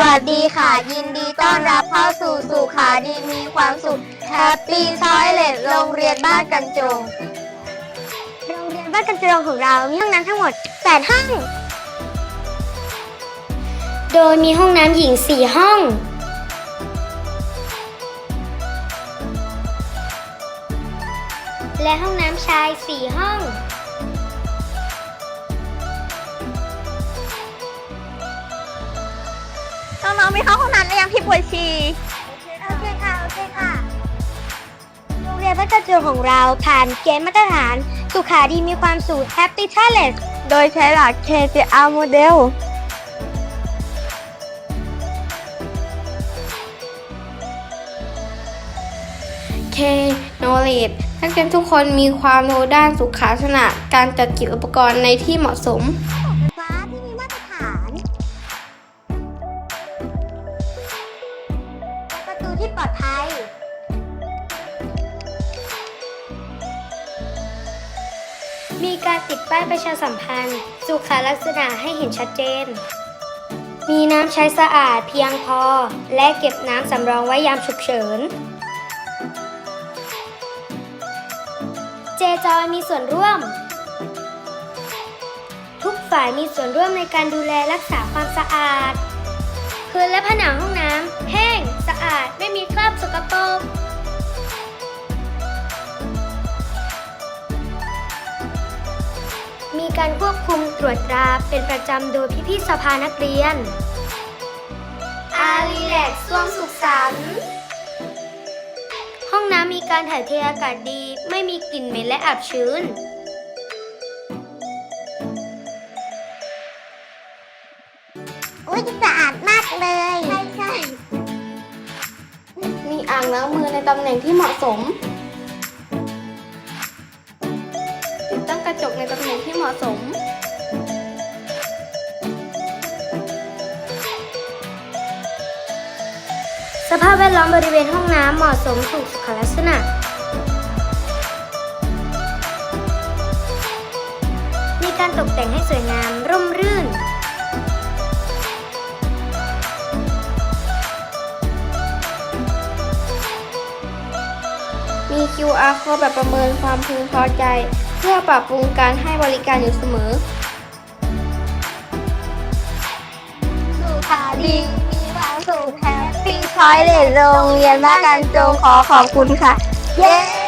วัสดีค่ะ ยินดีต้อนรับเข้าสู่สุขาดีมีความสุข Happy Toilet โรงเรียนบ้านกันจง โรงเรียนบ้านกันจงของเรามีห้องน้ำทั้งหมด8ห้อง โดยมีห้องน้ำหญิง4ห้อง และห้องน้ำชาย4ห้อง น้องๆมีเข้าห้องน้ำหรือยังพี่ปวดฉี่โอเคค่ะ โอเคค่ะ โรงเรียนบ้านกระจงของเราผ่านเกณฑ์มาตรฐาน สุขาดีมีความสุข Happy Toilet โดยใช้หลัก KJR Model เคโนเลดนักเรียนทุกคนมีความรู้ด้านสุขาลักษณะ การจัดเก็บอุปกรณ์ในที่เหมาะสม ที่ปลอดภัย มีการติดป้ายประชาสัมพันธ์ สุขลักษณะให้เห็นชัดเจน มีน้ำใช้สะอาดเพียงพอ และเก็บน้ำสำรองไว้ยามฉุกเฉิน เจจอยมีส่วนร่วม ทุกฝ่ายมีส่วนร่วมในการดูแลรักษาความสะอาดพื้นและผนังห้อง การควบคุมตรวจตราเป็นประจำโดยพี่ๆสภานักเรียน อารีแลกซ่วมสุขสันต์ห้องน้ำมีการถ่ายเทอากาศดี ไม่มีกลิ่นเหม็นและอับชื้น อุ้ยสะอาดมากเลย ใช่ใช่มีอ่างล้างมือในตำแหน่งที่เหมาะสม ระจกในตำแหน่งที่เหมาะสม สภาพแวดล้อมบริเวณห้องน้ำเหมาะสมถูกสุขลักษณะ มีการตกแต่งให้สวยงามร่มรื่นมี QR code แบบประเมินความพึงพอใจ พื่อปรับปรุงการให้บริการอยู่เสมอ สุขาดีมีความสุขแฮปปี้พอยเลดโรงเรียนบ้านกันจงขอขอบคุณค่ะ เย้